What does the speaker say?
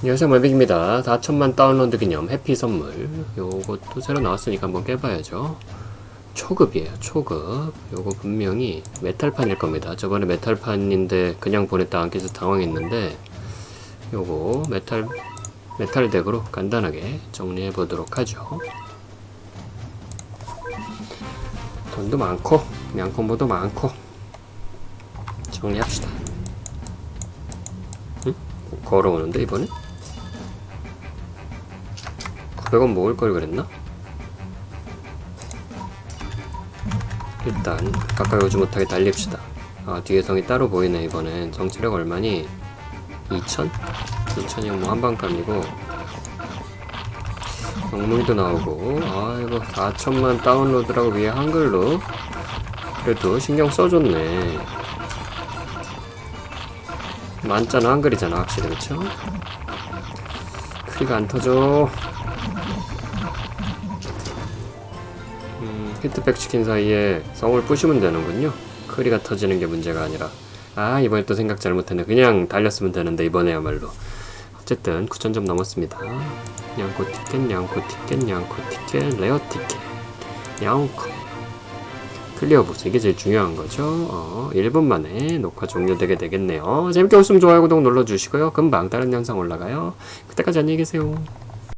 안녕하세요 멀빅입니다. 4천만 다운로드 기념 해피 선물. 요것도 새로 나왔으니까 한번 깨봐야죠. 초급이에요 초급. 요거 분명히 메탈판일 겁니다. 저번에 메탈판인데 그냥 보냈다 안 깨서 당황했는데 요거 메탈 메탈 덱으로 간단하게 정리해 보도록 하죠. 돈도 많고 양콤보도 많고 정리합시다. 응? 걸어오는데 이번에? 900원 먹을 걸 그랬나? 일단 가까이 오지 못하게 달립시다. 아 뒤에 성이 따로 보이네 이번엔 정치력 얼마니? 2000? 2000이면 뭐 한방감이고 영물도 나오고 아이고 4천만 다운로드라고 위에 한글로 그래도 신경 써줬네 만자는 한글이잖아 확실히 그쵸? 크리가 안 터져 히트백 시킨 사이에 성을 부시면 되는군요. 크리가 터지는 게 문제가 아니라. 아, 이번에 또 생각 잘못했네. 그냥 달렸으면 되는데, 이번에야말로. 어쨌든, 9,000점 넘었습니다. 냥코 티켓, 냥코 티켓, 냥코 티켓, 레어 티켓. 냥코. 클리어 보스. 이게 제일 중요한 거죠. 어, 1분 만에 녹화 종료되게 되겠네요. 재밌게 보시면 좋아요, 구독 눌러주시고요. 금방 다른 영상 올라가요. 그때까지 안녕히 계세요.